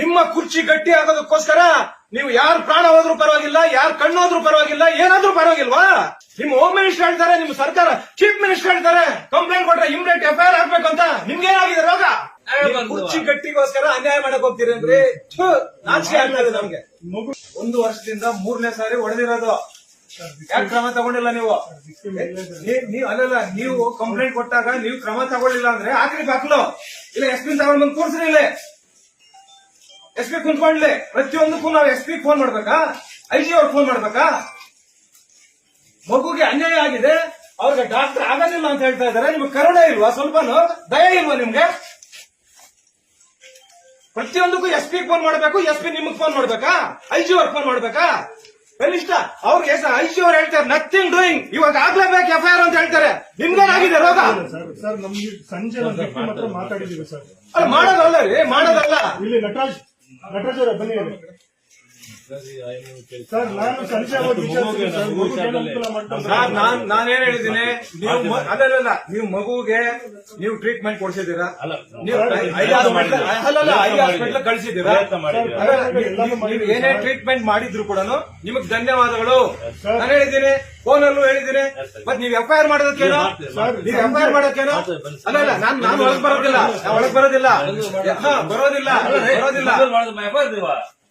ನಿಮ್ಮ ಕುರ್ಚಿ ಗಟ್ಟಿ ಆಗೋದಕ್ಕೋಸ್ಕರ ನೀವು ಯಾರು ಪ್ರಾಣ ಹೋದ್ರೂ ಪರವಾಗಿಲ್ಲ ಯಾರು ಕಣ್ಣು ಹೋದ್ರೂ ಪರವಾಗಿಲ್ಲ ಏನಾದ್ರೂ ಪರವಾಗಿಲ್ವಾ? ನಿಮ್ಮ ಹೋಮ್ ಮಿನಿಸ್ಟರ್ ಹೇಳ್ತಾರೆ ನಿಮ್ಮ ಸರ್ಕಾರ ಚೀಫ್ ಮಿನಿಸ್ಟರ್ ಹೇಳ್ತಾರೆ ಕಂಪ್ಲೇಂಟ್ ಕೊಟ್ರೆ ಇಮ್ಡಿಯೇಟ್ ಎಫ್ ಐ ಆರ್ ಹಾಕ್ಬೇಕು ಅಂತ ನಿಮ್ಗೇನಾಗಿದೆ ರೋಗ ಕುರ್ಚಿ ಗಟ್ಟಿಗೋಸ್ಕರ ಅನ್ಯಾಯ ಮಾಡಕ್ ಹೋಗ್ತೀರಿ ಅಂದ್ರೆ ನಾಚಿಕೆ ಆಗ್ತಾ ಇದೆ ನಮ್ಗೆ. ಒಂದು ವರ್ಷದಿಂದ ಮೂರನೇ ಸಾರಿ ಹೊಡೆದಿರೋದು ಯಾಕೆ ಕ್ರಮ ತಗೊಂಡಿಲ್ಲ ನೀವು? ನೀವು ಅಲ್ಲಲ್ಲ ನೀವು ಕಂಪ್ಲೇಂಟ್ ಕೊಟ್ಟಾಗ ನೀವು ಕ್ರಮ ತಗೊಳ್ಳಿಲ್ಲ ಅಂದ್ರೆ ಆಕ್ರಿ ಬಾಕ್ಲು. ಇಲ್ಲ ಎಸ್ ಪಿ ತಗೊಂಡ್ ಬಂದು ಕೂರ್ಸ್ರಿ ಇಲ್ಲಿ. ಎಸ್ ಪಿ ಕುಂತ್ಕೊಂಡ್ಲಿ ಪ್ರತಿಯೊಂದಕ್ಕೂ ನಾವು ಎಸ್ ಪಿ ಫೋನ್ ಮಾಡ್ಬೇಕಾ? ಐ ಜಿ ಅವ್ರಿಗೆ ಫೋನ್ ಮಾಡ್ಬೇಕಾ? ಮಗುಗೆ ಅನ್ಯಾಯ ಆಗಿದೆ. ಅವ್ರಿಗೆ ಡಾಕ್ಟರ್ ಆಗೋದಿಲ್ಲ ಅಂತ ಹೇಳ್ತಾ ಇದಾರೆ ನಿಮ್ಗೆ ಕರುಣೆ ಇಲ್ವಾ? ಸ್ವಲ್ಪನು? ದಯ ಇಲ್ವಾ ನಿಮ್ಗೆ? ಪ್ರತಿಯೊಂದಕ್ಕೂ ಎಸ್ ಪಿ ಫೋನ್ ಮಾಡ್ಬೇಕು. ಎಸ್ ಪಿ ನಿಮ್ಗೆ ಫೋನ್ ಮಾಡ್ಬೇಕಾ? ಐ ಜಿ ಅವ್ರಿಗೆ ಫೋನ್ ಮಾಡ್ಬೇಕಾ? ಕನಿಷ್ಠ ಅವ್ರಿಗೆ ಐ ಜಿ ಅವ್ರು ಹೇಳ್ತಾರೆ ನಥಿಂಗ್ ಡೂಯಿಂಗ್ ಇವಾಗ ಆಗ್ಲೇಬೇಕು ಎಫ್ ಐ ಆರ್ ಅಂತ ಹೇಳ್ತಾರೆ. ನಿಮ್ಗೇನಾಗಿದೆ ರೋಗ? ಸಂಜೆ ಮಾತಾಡಿದೀವಿ ಸರ್. ಅಲ್ಲ ಮಾಡೋದಲ್ಲ ರೀ ಮಾಡೋದಲ್ಲ. ಇಲ್ಲಿ ನಟರಾಜ್ ನಟರಾಜ್ ಬನ್ನಿ. ಸರ್ ನಾನು ಸಂಜೆ ಸರ್. ನಾನ್ ನಾನೇನ್ ಹೇಳಿದ್ದೀನಿ? ನೀವು ಮ- ಅಲ್ಲಲ್ಲ ನೀವು ಮಗುಗೆ ನೀವು ಟ್ರೀಟ್ಮೆಂಟ್ ಕೊಡ್ಸಿದ್ದೀರಾ? ನೀವು ಹಾಸ್ಪಿಟ್ಲ್ ಅಲ್ಲಲ್ಲ ಹಾಸ್ಪಿಟ್ಲ್ ಕಳ್ಸಿದ್ದೀರಾ? ನೀವು- ನೀವು ಏನೇ ಟ್ರೀಟ್ಮೆಂಟ್ ಮಾಡಿದ್ರು ಕೂಡ ನಿಮಗ್ ಧನ್ಯವಾದಗಳು. ನಾನು ಹೇಳಿದ್ದೀನಿ ಫೋನ್ ಅಲ್ಲೂ ಹೇಳಿದ್ದೀನಿ. ಮತ್ ನೀವು ಎಫ್ ಐ ಆರ್ ಮಾಡೋದಕ್ಕೇನೋ ನೀವು ಎಫ್ ಐ ಆರ್ ಮಾಡೋಕ್ಕೇನೋ ಅಲ್ಲ ಅಲ್ಲ ನಾನ್ ನಾನು ಒಳಗ್ ಬರೋದಿಲ್ಲ. ನಾನ್ ಒಳಗ್ ಬರೋದಿಲ್ಲ. ಹಾ, ಬರೋದಿಲ್ಲ. ಬರೋದಿಲ್ಲ.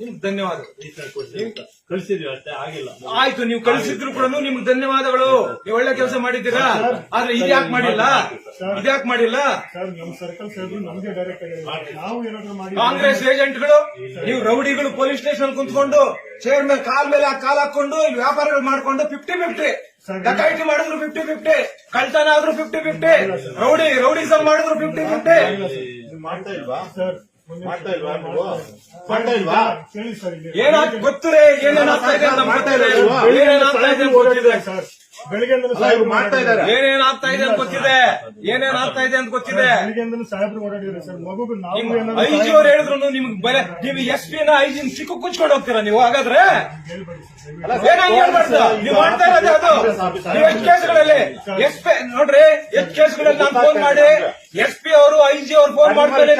ನಿಮ್ಗೆ ಧನ್ಯವಾದ. ಕಳಿಸಿದ್ವಿ ಅಷ್ಟೇ ಆಗಿಲ್ಲ. ಆಯ್ತು ನೀವು ಕಳಿಸಿದ್ರು ಕೂಡ ನಿಮ್ಗೆ ಧನ್ಯವಾದಗಳು. ನೀವು ಒಳ್ಳೆ ಕೆಲಸ ಮಾಡಿದ್ದೀರಾ? ಆದ್ರೆ ಇದ್ಯಾಕ್ ಮಾಡಿಲ್ಲ? ಇದ್ಯಾಕ್ ಮಾಡಿಲ್ಲ? ಸರ್ ನಮ್ಮ ಸರ್ಕಲ್ ಸಾಹೇಬ್ರು ನಮ್ಗೆ ಡೈರೆಕ್ಟ್ ಆಗಿ ನಾವು ಏನಾದ್ರು ಮಾಡಿ ಕಾಂಗ್ರೆಸ್ ಏಜೆಂಟ್ಗಳು ನೀವು ರೌಡಿಗಳು ಪೊಲೀಸ್ ಸ್ಟೇಷನ್ ಕುಂತ್ಕೊಂಡು ಚೇರ್ ಮೇಲೆ ಕಾಲ್ ಮೇಲೆ ಕಾಲ್ ಹಾಕೊಂಡು ಇಲ್ಲಿ ವ್ಯಾಪಾರಗಳು ಮಾಡ್ಕೊಂಡು ಫಿಫ್ಟಿ ಫಿಫ್ಟಿ ಡಕೈಟಿ ಮಾಡಿದ್ರು ಫಿಫ್ಟಿ ಫಿಫ್ಟಿ ಕಳ್ತನ ಆದ್ರೂ ಫಿಫ್ಟಿ ಫಿಫ್ಟಿ ರೌಡಿ ರೌಡಿಸಮ್ ಮಾಡಿದ್ರು ಫಿಫ್ಟಿ ಫಿಫ್ಟಿ ನೀವು ಮಾಡ್ತಾ ಇಲ್ವಾ? ಸರ್ ಮಾಡ್ತಾ ಇಲ್ವಾ ನೀವು? ಮಾಡ್ತಾ ಇಲ್ವಾ? ಕೇಳಿ ಸರ್ ಇಲ್ಲಿ. ಏನಾಗ್ ಗೊತ್ತುರೇ ಏನೇನ್ ಆಗ್ತಾ ಇದೆ ಅಂತ ಮಾಡ್ತಾ ಗೊತ್ತಿದೆ. ಏನೇನ್ ಆಗ್ತಾ ಇದೆ ಅಂತ ಗೊತ್ತಿದೆ. ಸರ್ ಬೆಳಿಗ್ಗೆಯಿಂದಲೂ ಅಲ್ಲ ಇವ್ರು ಮಾಡ್ತಾ ಇದ್ದಾರೆ. ಏನೇನ್ ಆಗ್ತಾ ಇದೆ ಅಂತ ಗೊತ್ತಿದೆ. ಏನೇನ್ ಆಗ್ತಾ ಇದೆ ಅಂತ ಗೊತ್ತಿದೆ. ಬೆಳಿಗ್ಗೆಯಿಂದಲೂ ಸಾಹೇಬ್ರು ಓಡಾಡಿದ್ದಾರೆ ಸರ್. ಮಗುಗೂ ನಾವು ನಿಮ್ಮ ಏನಾದ್ರು ಐಜಿ ಅವ್ರು ಹೇಳಿದ್ರು ನಿಮ್ಗೆ ಬಲೆ ನೀವು ಎಸ್ ಪಿ ನ ಐಜಿನ್ ಸಿಕ್ಕು ಕುಚ್ಕೊಂಡು ಹೋಗ್ತೀರಾ ನೀವು ಹಾಗಾದ್ರೆ? ಹೇಳ್ಬೇಡಿ ಸರ್ ಏನಾಗಿ ಹೇಳ್ಬಾರ್ದು? ನೀವು ಮಾಡ್ತಾ ಇರೋದು ಅದು ನೀವು ಎಷ್ಟು ಕೇಸ್ಗಳಲ್ಲಿ ಎಸ್ ಪಿ ನೋಡ್ರಿ ಎಷ್ಟು ಕೇಸ್ಗಳಲ್ಲಿ ನಾನು ಫೋನ್ ಮಾಡಿ ಎಸ್ ಪಿ ಅವರು ಐ ಜಿ ಅವ್ರು ಫೋನ್ ಮಾಡ್ತಾರೆ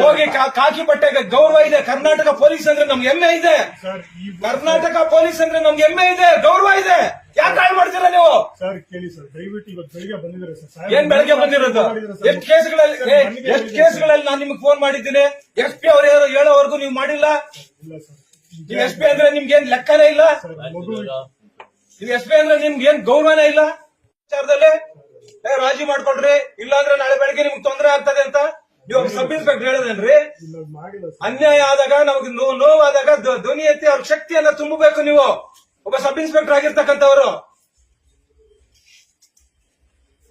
ಹೋಗಿ ಕಾಕಿ ಬಟ್ಟೆಗೆ ಗೌರವ ಇದೆ. ಕರ್ನಾಟಕ ಪೊಲೀಸ್ ಅಂದ್ರೆ ನಮ್ಗೆ ಹೆಮ್ಮೆ ಇದೆ. ಕರ್ನಾಟಕ ಪೊಲೀಸ್ ಅಂದ್ರೆ ನಮ್ಗೆ ಹೆಮ್ಮೆ ಇದೆ. ಗೌರವ ಇದೆ. ಯಾಕೆ ಹಾಳು ಮಾಡ್ತೀರಾ ನೀವು? ಸರ್ ಕೇಳಿ ಸರ್ ದಯವಿಟ್ಟು ಇವತ್ತು ಬೆಳಿಗ್ಗೆ ಬಂದಿದ್ರೆ ಸರ್? ಏನ್ ಬೆಳಗ್ಗೆ ಬಂದಿರೋದು? ಎಷ್ಟು ಕೇಸ್ಗಳಲ್ಲಿ ಎಷ್ಟು ಕೇಸ್ಗಳಲ್ಲಿ ನಾನು ನಿಮ್ಗೆ ಫೋನ್ ಮಾಡಿದ್ದೀನಿ? ಎಸ್ ಪಿ ಅವ್ರು ಹೇಳೋ- ಹೇಳೋವರೆಗೂ ನೀವು ಮಾಡಿಲ್ಲ? ನೀವು ಎಸ್ ಪಿ ಅಂದ್ರೆ ನಿಮ್ಗೆ ಏನ್ ಲೆಕ್ಕನೇ ಇಲ್ಲ? ನೀವು ಎಸ್ ಪಿ ಅಂದ್ರೆ ನಿಮ್ಗೆ ಏನ್ ಗೌರವನೇ ಇಲ್ಲ? ವಿಚಾರದಲ್ಲಿ? ಏ ರಾಜಿ ಮಾಡ್ಕೊಡ್ರಿ. ಇಲ್ಲಾಂದ್ರೆ ನಾಳೆ ಬೆಳಗ್ಗೆ ನಿಮ್ಗೆ ತೊಂದರೆ ಆಗ್ತದೆ ಅಂತ ಇವಾಗ ಸಬ್ ಇನ್ಸ್ಪೆಕ್ಟರ್ ಹೇಳದೇನ್ರಿ ಅನ್ಯಾಯ ಆದಾಗ ನಮ್ಗೆ ನೋವಾದಾಗ ಧ್ವನಿ ಎತ್ತಿ ಅವ್ರ ಶಕ್ತಿಯನ್ನ ತುಂಬಬೇಕು ನೀವು. ಒಬ್ಬ ಸಬ್ ಇನ್ಸ್ಪೆಕ್ಟರ್ ಆಗಿರ್ತಕ್ಕಂಥವ್ರು.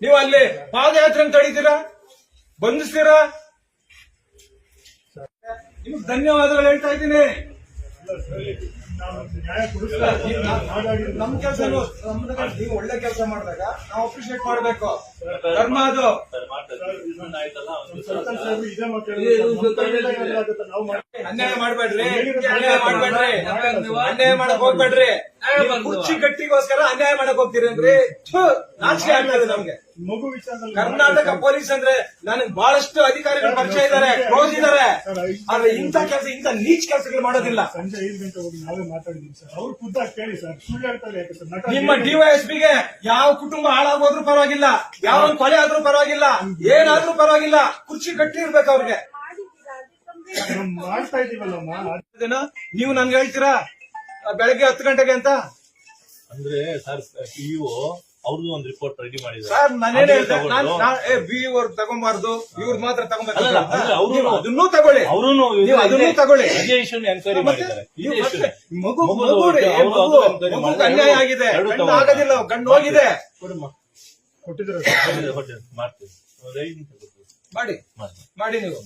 ನೀವು ಅಲ್ಲಿ ಪಾದಯಾತ್ರೆ ತಡೀತೀರಾ ಬಂಧಿಸ್ತೀರಾ? ನಿಮ್ಗೆ ಧನ್ಯವಾದಗಳು ಹೇಳ್ತಾ ಇದ್ದೀನಿ. ನಮ್ ಕೆಲಸ ನೀವು ಒಳ್ಳೆ ಕೆಲಸ ಮಾಡಿದಾಗ ನಾವು ಅಪ್ರಿಶಿಯೇಟ್ ಮಾಡ್ಬೇಕು ಧರ್ಮ ಅದು. ಅನ್ಯಾಯ ಮಾಡ್ಬೇಡ್ರಿ. ಅನ್ಯಾಯ ಮಾಡ್ಬೇಡ್ರಿ. ಅನ್ಯಾಯ ಮಾಡಕ್ ಹೋಗ್ಬೇಡ್ರಿ. ಕುರ್ಚಿ ಗಟ್ಟಿಗೋಸ್ಕರ ಅನ್ಯಾಯ ಮಾಡಕ್ ಹೋಗ್ತೀರಿ ಅಂದ್ರೆ ನಾಚಿಕೆ ಆಗ್ತದೆ ನಮ್ಗೆ. ಮಗು ಕರ್ನಾಟಕ ಪೊಲೀಸ್ ಅಂದ್ರೆ ನನಗೆ ಬಹಳಷ್ಟು ಅಧಿಕಾರಿಗಳು ಪರಿಚಯ ಇದ್ದಾರೆ ಕ್ಲೋಸ್ ಇದ್ದಾರೆ ಆದ್ರೆ ಇಂಥ ಕೆಲಸ ಇಂಥ ನೀಚ್ ಕೆಲಸಗಳು ಮಾಡೋದಿಲ್ಲ. ಸಂಜೆ ಐದು ಗಂಟೆ ಹೋಗಿ ನಾವೇ ಮಾತಾಡಿದೀವಿ ಸರ್. ಅವ್ರು ಖುದ್ದಾಗಿ ಕೇಳಿ ಸರ್ ಸುಳ್ಳು ಹೇಳ್ತಾರೆ ಯಾಕೆ ಸರ್? ನಟ ನಿಮ್ಮ ಡಿವೈಎಸ್ಪಿಗೆ ಯಾವ ಕುಟುಂಬ ಹಾಳಾಗೋದ್ರೂ ಪರವಾಗಿಲ್ಲ ಯಾವ ಒಂದ್ ಕೊಲೆ ಆದ್ರೂ ಪರವಾಗಿಲ್ಲ ಏನಾದ್ರೂ ಪರವಾಗಿಲ್ಲ ಕುರ್ಚಿ ಗಟ್ಟಿ ಇರ್ಬೇಕು ಅವ್ರಿಗೆ. ನಾವು ಮಾಡ್ತಾ ಇದೀವಲ್ಲಮ್ಮ. ನೀವು ನನ್ಗೆ ಹೇಳ್ತೀರಾ? ಬೆಳಗ್ಗೆ ಹತ್ತು ಗಂಟೆಗೆ ಅಂತ ಅಂದ್ರೆ ಸರ್ ಇವು ಅವ್ರದ್ದು ಒಂದು ರಿಪೋರ್ಟ್ ರೆಡಿ ಮಾಡಿದ್ದಾರೆ ಸರ್ ನಾನೇನ್ ಅದೇ ಹೇಳ್ದೆ ನಾನ್ ತಗೊಂಡು- ನಾನ್- ಏ ಬಿ ಅವ್ರು ತಗೊಂಬಾರ್ದು ಇವ್ರು ಮಾತ್ರ ತಗೊಂಬೇಕು ಅಲ್ಲಲ್ಲ, ಅಂದ್ರೆ ಅವ್ರು- ನೀವು ಅದನ್ನೂ ತಗೊಳ್ಳಿ ಅವ್ರುನು ನೀವು ಅದನ್ನೂ ತಗೊಳ್ಳಿ ಇದೇ ಇಶ್ಯೂ ಎಂಕ್ವೈರಿ ಮತ್ತೆ ಮಾಡಿದ್ದಾರೆ ನೀವು ಇದೇ ಮತ್ತೆ issue. ಮಗು ಮಗುದು ಮಗು ರೀ, ಅವ್ರು ಮಗು ಅದು enquiry ಮಗುಗೆ ಮಾಡಿ. ಅನ್ಯಾಯ ಆಗಿದೆ ಎರಡು ಕಣ್ಣು ತಗೊಂಡು. ಆಗೋದಿಲ್ಲ ಕಣ್ಣು ಹೋಗಿದೆ ಕೊಡಮ್ಮ. ಕೊಟ್ಟಿದ್ದಾರೆ ಸರ್ ಹೊಟ್ಟೆ- ಹೊಟ್ಟೆ ಮಾಡ್ತೀವಿ ಒಂದು ಐದು ನಿಮಿಷ ಕೊಡ್ತೀವಿ. ಮಾಡಿ ಮಾಡಿ ಮಾಡಿ ನೀವು